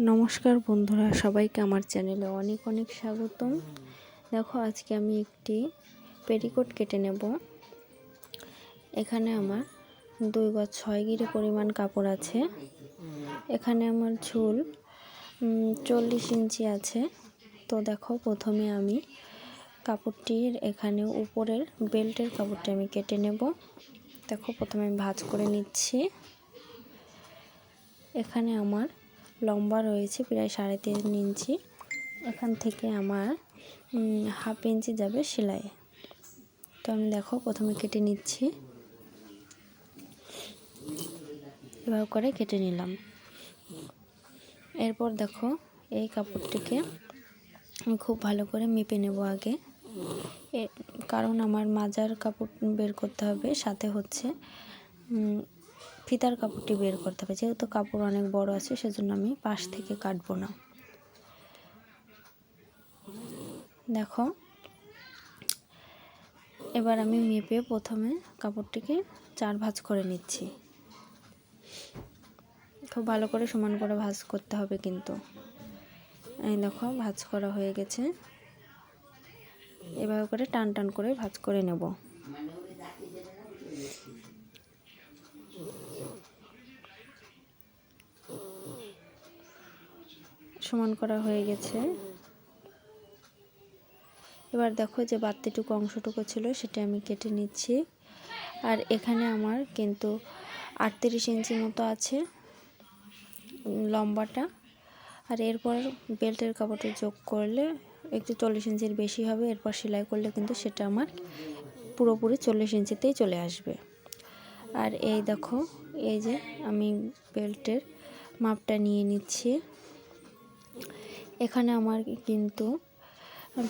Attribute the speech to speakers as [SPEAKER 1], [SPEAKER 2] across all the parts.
[SPEAKER 1] নমস্কার বন্ধুরা, সবাইকে আমার চ্যানেলে অনেক অনেক স্বাগতম। দেখো, আজকে আমি একটি পেটিকোট কেটে নেব। এখানে আমার দুই গজ ছয় গিরে পরিমাণ কাপড় আছে। এখানে আমার ঝুল চল্লিশ ইঞ্চি আছে। তো দেখো, প্রথমে আমি কাপড়টির এখানে উপরের বেল্টের কাপড়টি আমি কেটে নেব। দেখো, প্রথমে আমি ভাজ করে নিচ্ছি। এখানে আমার লম্বা রয়েছে, প্রায় সাড়ে তিন ইঞ্চি। এখান থেকে আমার হাফ ইঞ্চি যাবে সেলাই। তো আমি দেখো, প্রথমে কেটে নিচ্ছি। এভাবে করে কেটে নিলাম। এরপর দেখো, এই কাপড়টিকে আমি খুব ভালো করে মেপে নেব আগে। কারণ আমার মাজার কাপড় বের করতে হবে, সাথে হচ্ছে ফিতার কাপড়টি বের করতে হবে। যেহেতু কাপড় অনেক বড় আছে, সেজন্য আমি পাশ থেকে কাটবো না। দেখো, এবার আমি মেপে প্রথমে কাপড়টিকে চার ভাঁজ করে নিচ্ছি। খুব ভালো করে সমান করে ভাঁজ করতে হবে কিন্তু। এই দেখো, ভাঁজ করা হয়ে গেছে। এভাবে করে টান টান করে ভাঁজ করে নেব। সমান করা হয়ে গেছে। এবার দেখো যে বাড়তিটুকু অংশটুকু ছিল, সেটা আমি কেটে নিচ্ছি। আর এখানে আমার কিন্তু আটত্রিশ ইঞ্চি মতো আছে লম্বাটা। আর এরপর বেল্টের কাপড়টা যোগ করলে একটু চল্লিশ ইঞ্চির বেশি হবে, এরপর সেলাই করলে কিন্তু সেটা আমার পুরোপুরি চল্লিশ ইঞ্চিতেই চলে আসবে। আর এই দেখো, এই যে আমি বেল্টের মাপটা নিয়ে নিচ্ছি। এখানে আমার কিন্তু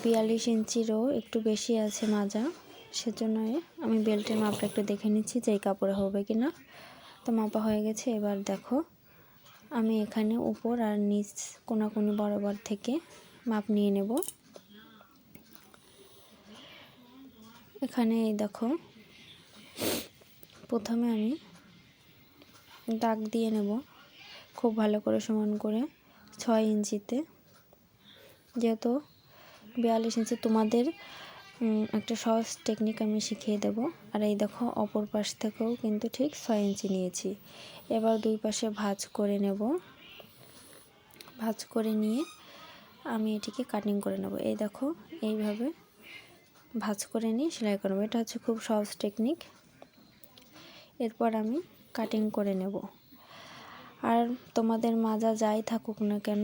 [SPEAKER 1] বিয়াল্লিশ ইঞ্চিরও একটু বেশি আছে মাজা। সেজন্য আমি বেল্টের মাপটা একটু দেখে নিচ্ছি যে এই কাপড়ে হবে কি না তো মাপা হয়ে গেছে, এবার দেখো। আমি এখানে উপর আর নিচ কোনাকুনি বরাবর থেকে মাপ নিয়ে নেব। এখানে এই দেখো, প্রথমে আমি দাগ দিয়ে নেব খুব ভালো করে সমান করে ছয় ইঞ্চিতে। যেহেতু বিয়াল্লিশ ইঞ্চি তোমাদের একটা সহজ টেকনিক আমি শিখিয়ে দেব। আর এই দেখো, অপর পাশ থেকেও কিন্তু ঠিক ছয় ইঞ্চি নিয়েছি। এবার দুই পাশে ভাঁজ করে নেব। ভাজ করে নিয়ে আমি এটিকে কাটিং করে নেব। এই দেখো, এইভাবে ভাজ করে নিয়ে সেলাই করব এটা হচ্ছে খুব সহজ টেকনিক এরপর আমি কাটিং করে নেব। আর তোমাদের মাজা যাই থাকুক না কেন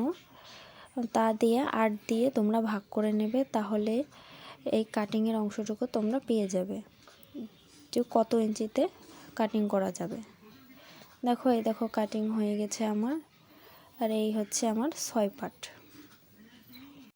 [SPEAKER 1] তা দিয়ে আট দিয়ে তোমরা ভাগ করে নেবে, তাহলে এই কাটিংয়ের অংশটুকু তোমরা পেয়ে যাবে। যে কত ইঞ্চিতে কাটিং করা যাবে। দেখো, এই দেখো কাটিং হয়ে গেছে আমার, আর এই হচ্ছে আমার ছয় পাট।